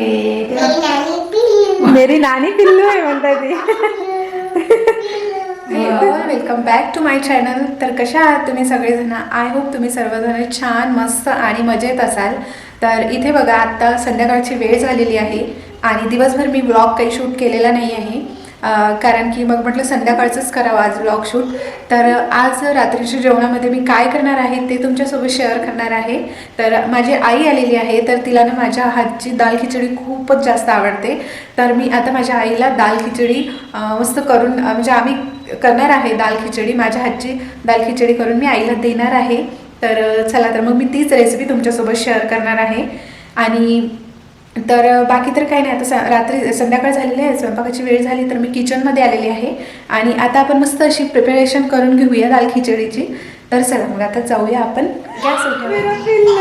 Okay. मेरी नानी पिल्लू आहे म्हणता ती welcome back to my channel तर कशा आहात तुम्ही सगळेजण? आय होप तुम्ही सर्वजण छान मस्त आणि मजेत असाल. तर इथे बघा आत्ता संध्याकाळची वेळ झालेली आहे आणि दिवसभर मी ब्लॉग काही शूट केलेला नाही आहे कारण की मग म्हटलं संध्याकाळचंच करावं आज ब्लॉग शूट तर आज रात्रीच्या जेवणामध्ये मी काय करणार आहे ते तुमच्यासोबत शेअर करणार आहे. तर माझी आई आलेली आहे तर तिला ना माझ्या हातची दाल खिचडी खूपच जास्त आवडते. तर मी आता माझ्या आईला दाल खिचडी मस्त करून म्हणजे आम्ही करणार आहे दाल खिचडी माझ्या हातची दाल खिचडी करून मी आईला देणार आहे. तर चला तर मग मी तीच रेसिपी तुमच्यासोबत शेअर करणार आहे. आणि तर बाकी तर काही नाही. आता स रात्री संध्याकाळ झालेली आहे. स्वयंपाकाची वेळ झाली तर मी किचनमध्ये आलेली आहे. आणि आता आपण मस्त अशी प्रिपरेशन करून घेऊया दाल खिचडीची. तर चला मग आता जाऊया आपण. गॅस मेरा पिल्लू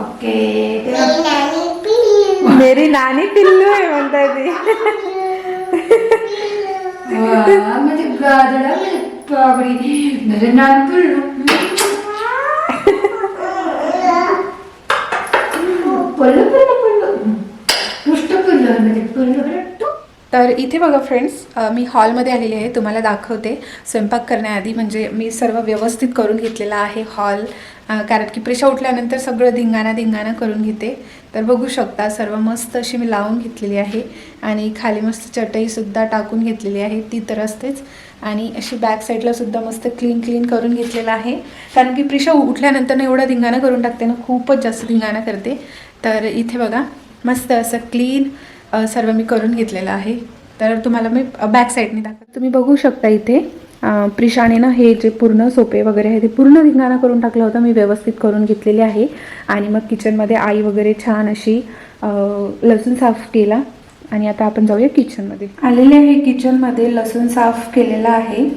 ओके मेरी नानी पिल्लू आहे म्हणता ती. म्हणजे बाबरी तर इथे बघा फ्रेंड्स मी हॉलमध्ये आलेली आहे तुम्हाला दाखवते. स्वयंपाक करण्याआधी म्हणजे मी सर्व व्यवस्थित करून घेतलेला आहे हॉल. कारण की प्रेशा उठल्यानंतर सगळं धिंगाणा धिंगाणा करून घेते. तर बघू शकता सर्व मस्त अशी मी लावून घेतलेली आहे. आणि खाली मस्त चटईसुद्धा टाकून घेतलेली आहे. ती तर असतेच. आणि अशी बॅक साईडला सुद्धा मस्त क्लीन क्लीन करून घेतलेलं आहे. कारण की प्रिशा उठल्यानंतर एवढा धिंगाणा करून टाकते ना खूपच जास्त धिंगाणा करते. तर इथे बघा मस्त असं क्लीन सर्व मी करून घेतलेलं आहे. तर तुम्हाला मी बॅक साईडने दाखव तुम्ही बघू शकता इथे प्रिशाने ना हे जे पूर्ण सोपे वगैरे आहे ते पूर्ण धिंगाणा करून टाकलं होतं. मी व्यवस्थित करून घेतलेले आहे. आणि मग किचनमध्ये आई वगैरे छान अशी लसूण साफ केला. आणि आता आपण जाऊया किचनमध्ये आलेले आहे किचनमध्ये लसूण साफ केलेला आहे.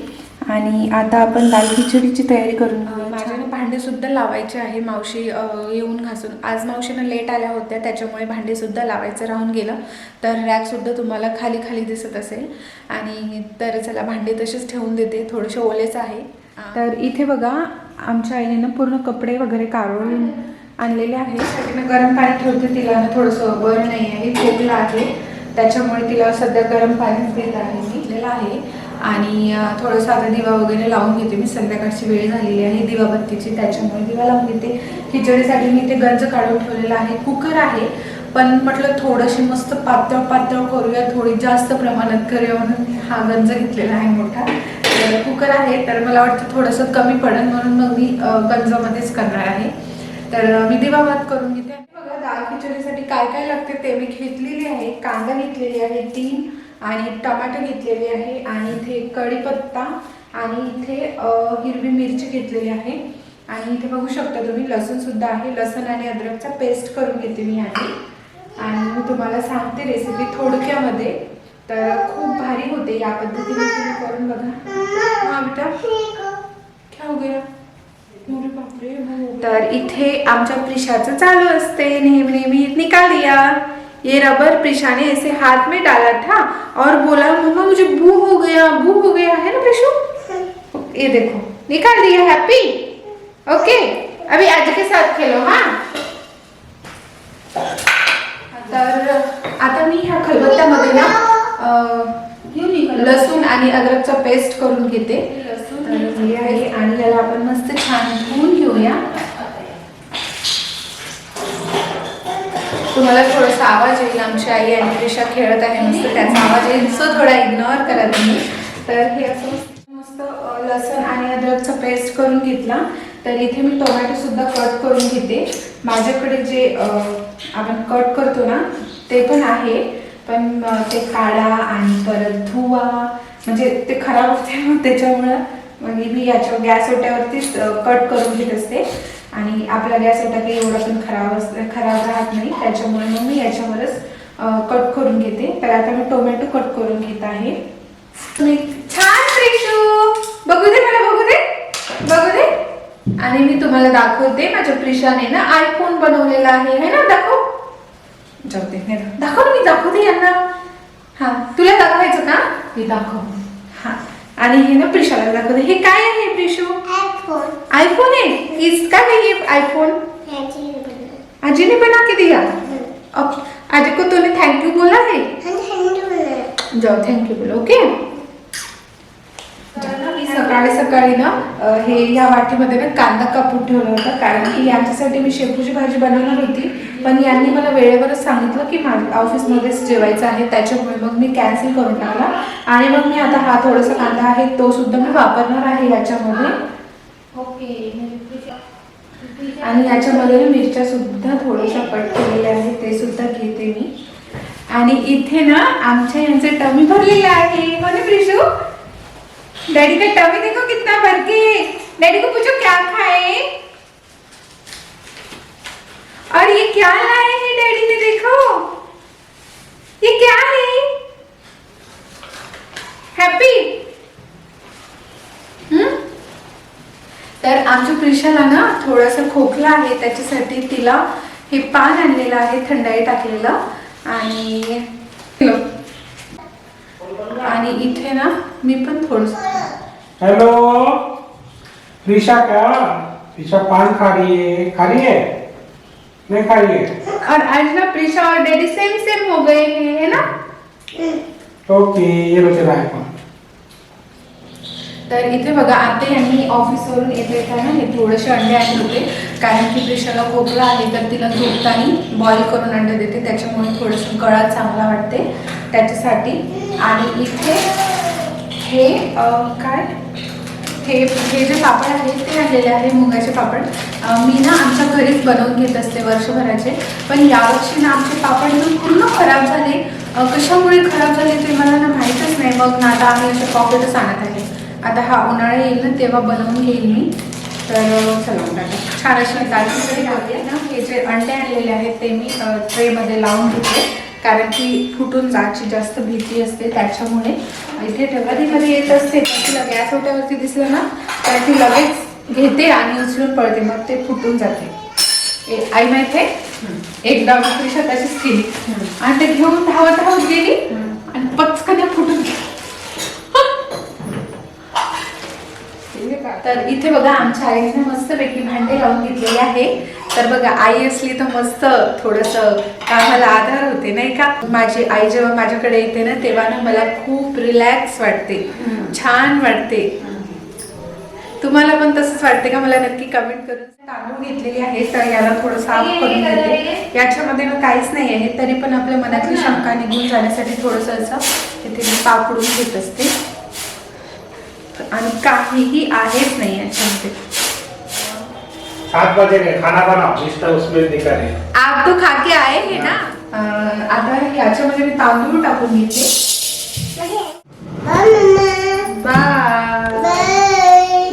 आणि आता आपण दाल खिचडीची तयारी करून घेऊया. माझ्याने भांडे सुद्धा लावायचे आहे. मावशी येऊन घासून आज मावशीनं लेट आल्या होत्या त्याच्यामुळे भांडे सुद्धा लावायचं राहून गेलं. तर रॅक सुद्धा तुम्हाला खाली खाली दिसत असेल. आणि तर चला भांडे तसेच ठेवून देते. थोडेसे ओलेच आहे. तर इथे बघा आमच्या आईने ना पूर्ण कपडे वगैरे काढून आणलेले आहे गरम पाणी ठेवते तिला थोडंसं बरं नाही आहे खोकला आहे. त्याच्यामुळे तिला सध्या गरम पाणीच देत आहे घेतलेलं आहे. आणि थोडं थोडंसं आता दिवा वगैरे लावून घेते मी. संध्याकाळची वेळ झालेली आहे दिवाबत्तीची त्याच्यामुळे दिवा लावून घेते. खिचडीसाठी मी ते गंज काढून ठेवलेलं आहे. कुकर आहे पण म्हटलं थोडंशी मस्त पातळ पातळ करूया थोडी जास्त प्रमाणात करूया म्हणून हा गंज घेतलेला आहे मोठा. तर कुकर आहे तर मला वाटतं थोडंसं कमी पडेल म्हणून मग मी गंजामध्येच करणार आहे. तर मी दिवा भात करून घेते. काय काय लागते ते मी घेतलेली आहे. कांदा घेतलेली आहे तीन आणि टमाटर घेतलेले आहे आणि इथे कढीपत्ता आणि इथे हिरवी मिरची घेतलेली आहे. आणि इथे बघू शकता तुम्ही लसूण सुद्धा आहे. लसूण आणि अद्रकचा पेस्ट करून घेते मी आधी. आणि मी तुम्हाला सांगते रेसिपी थोडक्यामध्ये. तर खूप भारी होते या पद्धतीने तुम्ही करून बघा. हा बेटा. क्या हो तर इथे आमच्या प्रिशाचं चालू असते. नेहमी नेहमी निकाल दिया ये रबर प्रिशा ने ऐसे हाथ में डाला था. और बोला मम्मा मुझे भू हो गया भू हो गया. है ना प्रिशु? ये देखो निकाल दिया हैप्पी? ओके अभी आज के साथ खेलो हाँ? तर आता मी ह्या खलबत्त्यामध्ये ना लसूण आणि अद्रकचा पेस्ट करून घेते. लसूण आणि याला आपण मस्त छान घेऊया तुम्हाला थोडासा आवाज येईल. आमची आई आणि त्रिशा खेळत आहे मस्त. त्याचा आवाज येईल. सो थोडा इग्नोर करा तुम्ही. तर हे असं मस्त लसूण आणि अद्रकचा पेस्ट करून घेतला. तर इथे मी टोमॅटो सुद्धा कट करून घेते. माझ्याकडे जे आपण कट करतो ना ते पण आहे. पण ते काढा आणि परत धुवा. म्हणजे ते खराब होते त्याच्यामुळं मग मी याच्या गॅस ओट्यावरतीच कट करून घेत असते. आणि आपला गॅस ओटा काही एवढा पण खराब अस खराब राहत नाही. त्याच्यामुळे मग मी याच्यावरच कट करून घेते. तर आता मी टोमॅटो कट करून घेत आहे. छान बघू दे मला बघू दे. बघू दे. आणि मी तुम्हाला दाखवते माझ्या प्रिशाने ना आयफोन बनवलेला आहे. है ना? दाखव. जाऊ दे दाखव. मी दाखवते यांना. हा तुला दाखवायचं का? मी दाखव हा. आणि हे ना प्रिशाला दाखवते. हे काय आहे प्रिशू? आईफोन है किसका है ये आईफोन अजी ने बना के दिया अब अजी को तूने थैंक यू बोला है जाओ थँक्यू बोला ओके सकाळी सकाळी ना हे या वाटीमध्ये ना कांदा कापून ठेवला होता. कारण की यांच्यासाठी मी शेपूची भाजी बनवणार होती. पण यांनी मला वेळेवरच सांगितलं की माझ्या ऑफिसमध्येच जेवायचं आहे. त्याच्यामुळे मग मी कॅन्सल करून टाकला. आणि मग मी आता हा थोडासा कांदा आहे तो सुद्धा मी वापरणार आहे याच्यामध्ये. आणि याच्यामध्ये मिरच्या सुद्धा थोड्याशा कट केलेल्या आहेत ते सुद्धा घेते मी. आणि इथे ना आमच्या यांचे टमी भरलेले आहे. हो ना प्रिशू? डैडी का टमी देखो कितना भर के। डैडी को पूछो क्या खाए? और ये क्या लाए हैं डैडी ने देखो। ये क्या है? हैप्पी तर आमच्या प्रिशाला ना थोडासा खोकला आहे त्याच्यासाठी तिला हे पान आणलेलं आहे थंडाई टाकलेलं. आणि आणि इथे ना मी पण थोडस हेलो प्रीशा क्या प्रीशा पान खा रही है खा रही है नहीं खा रही है और आज ना प्रिशा और डैडी सेम सेम हो गए हैं है ना? ओके ये लो तेरा आईफोन तर इथे बघा आता यांनी ऑफिसवरून येते येताना हे थोडेसे अंडे आणले होते. कारण की प्रेशरला खोकला आली तर तिला झोपताना बॉईल करून अंडे देते. त्याच्यामुळे थोडंसं गळा चांगला वाटते त्याच्यासाठी. आणि इथे हे काय? हे हे जे पापड आहेत ते आणलेले आहे मुगाचे पापड. मी ना आमच्या घरीच बनवून घेत असते वर्षभराचे. पण यावर्षी ना आमचे पापड ना पूर्ण खराब झाले. कशामुळे खराब झाले ते मला ना माहीतच नाही. मग ना आता आम्ही असे पॉकेटच आणत आहे. आता हा उन्हाळा येईल ना तेव्हा बनवून घेईल मी. तर चला छान अशी दालची कढी करते ना. हे जे अंडे आणलेले आहेत ते मी ट्रेमध्ये लावून घेते. कारण की फुटून जायची जास्त भीती असते त्याच्यामुळे. इथे कधी कधी येत असते तर तिला गॅस ओट्यावरती दिसलं ना तर ती लगेच घेते आणि उचलून पडते मग ते फुटून जाते. ए- आई माहिती आहे? एकदा स्वतःचीच केली. आणि ते घेऊन धावत धावत गेली आणि पचकन फुटून गेली तर इथे बघा आमच्या आईने मस्तपैकी भांडे लावून घेतलेले आहे. तर बघा आई असली तर मस्त थोडस कामाला आधार होते नाही का? माझी आई जेव्हा माझ्याकडे येते ना तेव्हा ना मला खूप रिलॅक्स वाटते. छान वाटते. तुम्हाला पण तसंच वाटते का? मला नक्की कमेंट करून तांदूळ घेतलेली आहे. तर याला थोडं साफ करून घेते याच्यामध्ये ना काहीच नाही आहे. तरी पण आपल्या मनातली शंका निघून जाण्यासाठी थोडंसं असं इथे मी पाकडून घेत असते. आणि काहीही आहेच नाही याच्यामध्ये सात बजे गए खाना बनाओ लिस्ट उसमें दिखा रहे आप तो खा के आए हे ना? अं, आता याच्यामध्ये मी तांदूळ टाकून घेते. बाय.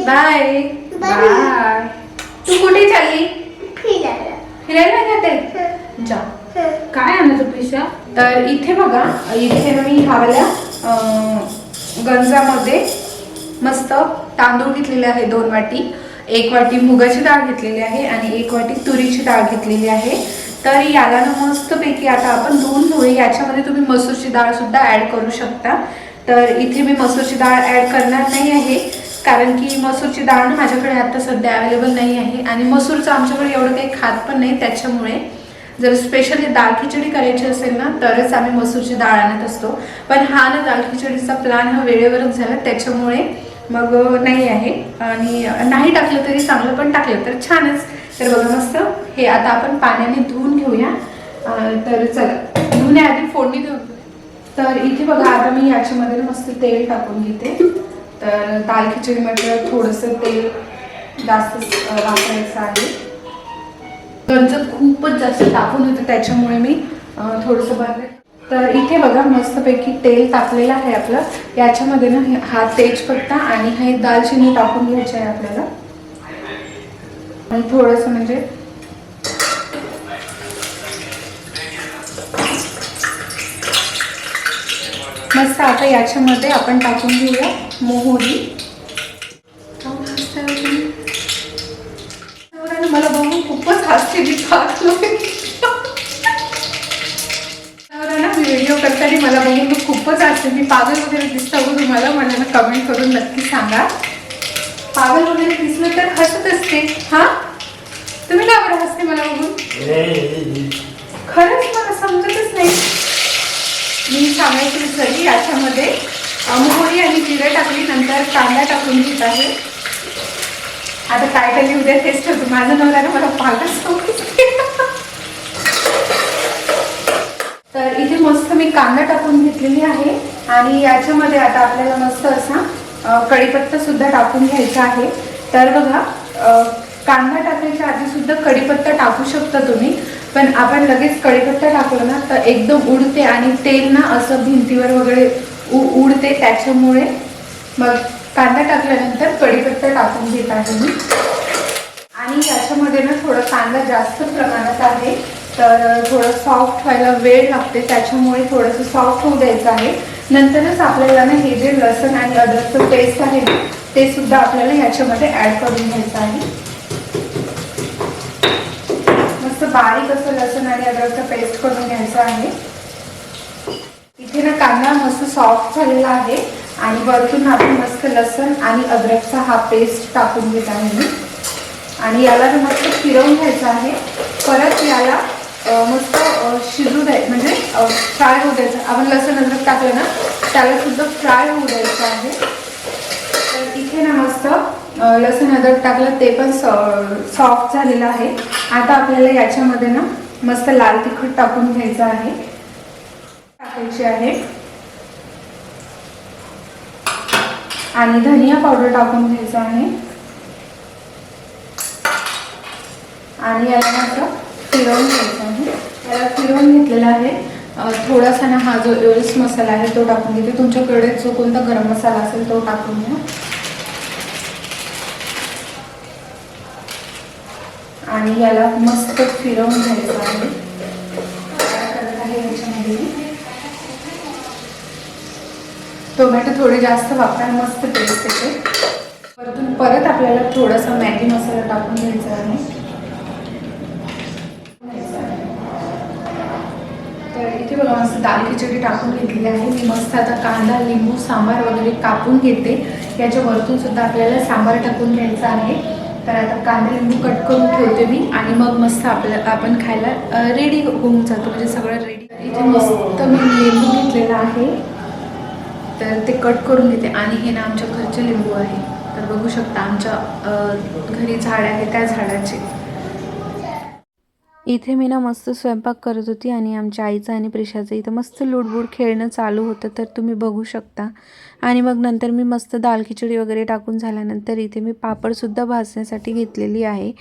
बाय. बाय. तू कुठे चालली? फिरायला जाते? जा. काय आणलं प्रिशा तर इथे बघा इथे ना मी हवाल्या अं, गंजामध्ये मस्त तांदूळ घेतलेले आहे दोन वाटी. एक वाटी मुगाची डाळ घेतलेली आहे आणि एक वाटी तुरीची डाळ घेतलेली आहे. तर याला ना मस्तपैकी आता आपण दोन धुळे याच्यामध्ये तुम्ही मसूरची डाळ सुद्धा ऍड करू शकता. तर इथे मी मसूरची डाळ ऍड करणार नाही आहे कारण की मसूरची डाळ ना माझ्याकडे आता सध्या अवेलेबल नाही आहे आणि मसूरचं आमच्याकडे एवढं काही खात पण नाही त्याच्यामुळे. जर स्पेशली दाल खिचडी करायची असेल ना तरच आम्ही मसूरची डाळ आणत असतो. पण हा ना दाल खिचडीचा प्लॅन हा वेळेवरच झाला त्याच्यामुळे मग नाही आहे. आणि नाही टाकलं तरी चांगलं पण टाकलं. तर छानच. तर बघा मस्त. हे आता आपण पाण्याने धुवून घेऊया. तर चला. धुण्याआधी फोडणी देऊ. तर इथे बघा आता मी याच्यामध्ये मस्त तेल टाकून घेते. तर दाल खिचडीमध्ये थोडंसं तेल जास्त वापरायचं आहे. गंज खूपच जास्त टाकून होतं. त्याच्यामुळे मी थोडंसं भरले तर इथे बघा मस्तपैकी तेल टाकलेलं आहे आपलं. याच्यामध्ये ना हा तेजपत्ता आणि हे दालचिनी टाकून घ्यायचे आहे आपल्याला. आणि थोडंसं म्हणजे मस्त आता याच्यामध्ये आपण टाकून घेऊया मोहरी. मला बघून खूपच हास्य दिसतो मी व्हिडिओ करताना मला बघून खूपच असते मी पागल वगैरे दिसतं हो तुम्हाला. मला कमेंट करून नक्की सांगा. पागल वगैरे दिसलं तर हसत असते. हा? तुम्ही का बरं हसते मला बघून? खरंच मला समजतच नाही. मी सांगायची विसरली याच्यामध्ये. अ, मोहरी आणि जिरं टाकली नंतर कांदा टाकून घेत आहे. आता काय टाकली उद्या तेच ठेवतो माझं नवरा मला पागल समजते तर इथे मस्त मी कांदा टाकून घेतलेली आहे. आणि याच्यामध्ये आता आपल्याला मस्त असा अ, कढीपत्ता सुद्धा टाकून घ्यायचा आहे. तर बघा कांदा टाकायच्या आधी सुद्धा कढीपत्ता टाकू शकता तुम्ही. पण आपण लगेच कढीपत्ता टाकलो ना तर एकदम उडते आणि तेल ना असं भिंतीवर वगैरे उ- उडते. त्याच्यामुळे मग कांदा टाकल्यानंतर कढीपत्ता टाकून घेत आहे मी. आणि याच्यामध्ये ना थोडं कांदा जास्त प्रमाणात आहे. तर थोडं सॉफ्ट व्हायला वेळ लागते त्याच्यामुळे थोडंसं सॉफ्ट होऊ द्यायचं आहे. नंतरच आपल्याला ना हे जे लसण आणि अदरचं पेस्ट आहे ना ते सुद्धा आपल्याला ह्याच्यामध्ये ॲड करून घ्यायचं आहे. मस्त बारीक असं लसण आणि अद्रकचं पेस्ट करून घ्यायचं आहे. इथे ना कांदा मस्त सॉफ्ट झालेला आहे आणि वरतून आपण मस्त लसण आणि अद्रकचा हा पेस्ट टाकून घेत आहे. मी आणि याला मस्त फिरवून घ्यायचं आहे. परत याला मस्त शिजू द्यायचं म्हणजे फ्राय होऊ द्यायचं. आपण लसूण अद्रक टाकलं ना त्याला सुद्धा फ्राय होऊ द्यायचं आहे. तर इथे ना मस्त लसूण अद्रक टाकलं ते पण सॉफ्ट झालेलं आहे. आता आपल्याला याच्यामध्ये ना मस्त लाल तिखट टाकून घ्यायचं आहे. टाकायची आहे. आणि धनिया पावडर टाकून घ्यायचा आहे. आणि याला मात्र फिरवून घ्यायचं. आहे. फिरवून घेतलेला आहे. थोडासा ना हा जो एवरेस्ट मसाला आहे तो टाकून घेते तुमच्याकडे जो कोणता गरम मसाला असेल तो टाकून घ्या. आणि याला मस्त फिरवून घ्यायचं आहे. याच्यामध्ये? टोमॅटो थोडे जास्त वापरा मस्त टेस्ट येते. परतून परत आपल्याला थोडासा मॅगी मसाला टाकून घ्यायचा आहे. तर इथे बघा मस्त दाल खिचडी टाकून घेतलेली आहे. मी मस्त आता कांदा लिंबू सांबार वगैरे कापून घेते. याच्या वरतून सुद्धा आपल्याला सांबार टाकून घ्यायचा आहे. तर आता कांदा लिंबू कट करून ठेवते मी आणि मग मस्त आपल्या आपण खायला रेडी होऊन जातो. म्हणजे सगळं रेडी इथे मस्त मी लिंबू घेतलेला आहे. तर ते कट करून घेते. आणि हे ना आमच्या घरचे लिंबू आहे. तर बघू शकता आमच्या घरी झाड आहे त्या झाडाचे. इथे मी ना मस्त स्वयंपाक करत होती आणि आमच्या आईचं आणि प्रिशाचं इथं मस्त लुडबुड खेळणं चालू होतं तर तुम्ही बघू शकता. आणि मग नंतर मी मस्त दाल खिचडी वगैरे टाकून झाल्यानंतर इथे मी पापडसुद्धा भाजण्यासाठी घेतलेली आहे.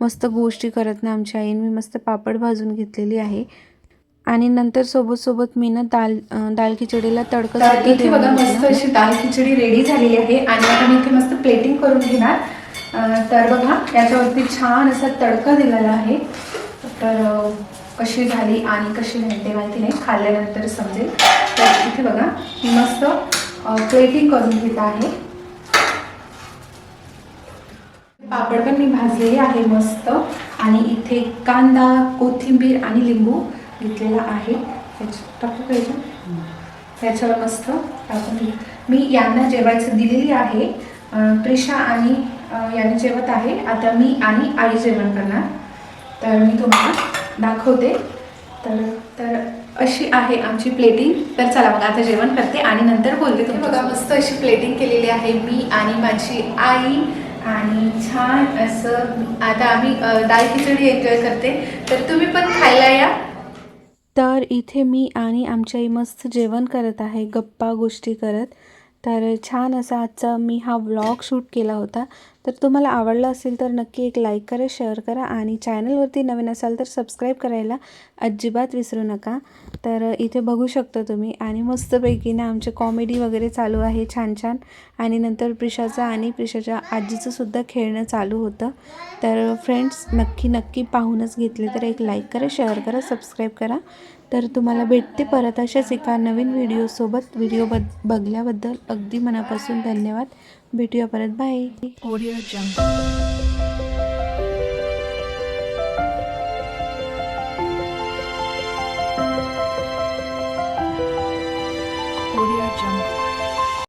मस्त गोष्टी करत ना आमच्या आईने मी मस्त पापड भाजून घेतलेली आहे. आणि नंतर सोबत सोबत मी ना दाल दाल खिचडीला तडका तर इथे बघा. मस्त अशी दाल खिचडी रेडी झालेली आहे आणि आता मी इथे मस्त प्लेटिंग करून घेणार. तर बघा याच्यावरती छान असा तडका दिलेला आहे. तर कशी झाली आणि कशी भेटते माहिती नाही खाल्ल्यानंतर समजेल. तर इथे बघा मी मस्त प्लेटिंग करून घेत आहे. पापड पण मी भाजलेले आहे मस्त. आणि इथे कांदा कोथिंबीर आणि लिंबू घेतलेला आहे. टाकू पाहिजे त्याच्यावर मस्त टाकून घेऊ मी यांना जेवायचं दिलेली आहे. प्रेषा प्रिशा आणि अं, यांनी जेवत आहे. आता मी आणि आई जेवण करणार. तर मी तुम्हाला दाखवते. तर तर अशी आहे आमची प्लेटिंग तर चला मग आता जेवण करते आणि नंतर बोलते तुम्ही बघा मस्त अशी प्लेटिंग केलेली आहे मी आणि माझी आई. आणि छान असं आता आम्ही दाल खिचडी एन्जॉय करते. तर तुम्ही पण खायला या. तर इथे मी आणि आमची आई मस्त जेवण करत आहे गप्पा गोष्टी करत. तर छान असा आजचा मी हा व्लॉग शूट केला होता. तर तुम्हाला आवडला असेल तर नक्की एक लाईक करा शेअर करा आणि चॅनलवरती नवीन असाल तर सबस्क्राईब करायला अजिबात विसरू नका. तर इथे बघू शकता तुम्ही आणि मस्तपैकी ना आमचे कॉमेडी वगैरे चालू आहे छान छान आणि नंतर प्रिशाचं आणि प्रिशाच्या आजीचंसुद्धा खेळणं चालू होतं. तर फ्रेंड्स नक्की नक्की पाहूनच घेतले तर एक लाईक करा शेअर करा सबस्क्राईब करा. तर तुम्हाला भेटते परत अशाच एका नवीन व्हिडिओसोबत व्हिडिओ बद बघल्याबद्दल अगदी मनापासून धन्यवाद. भेटूया परत. Bye Audio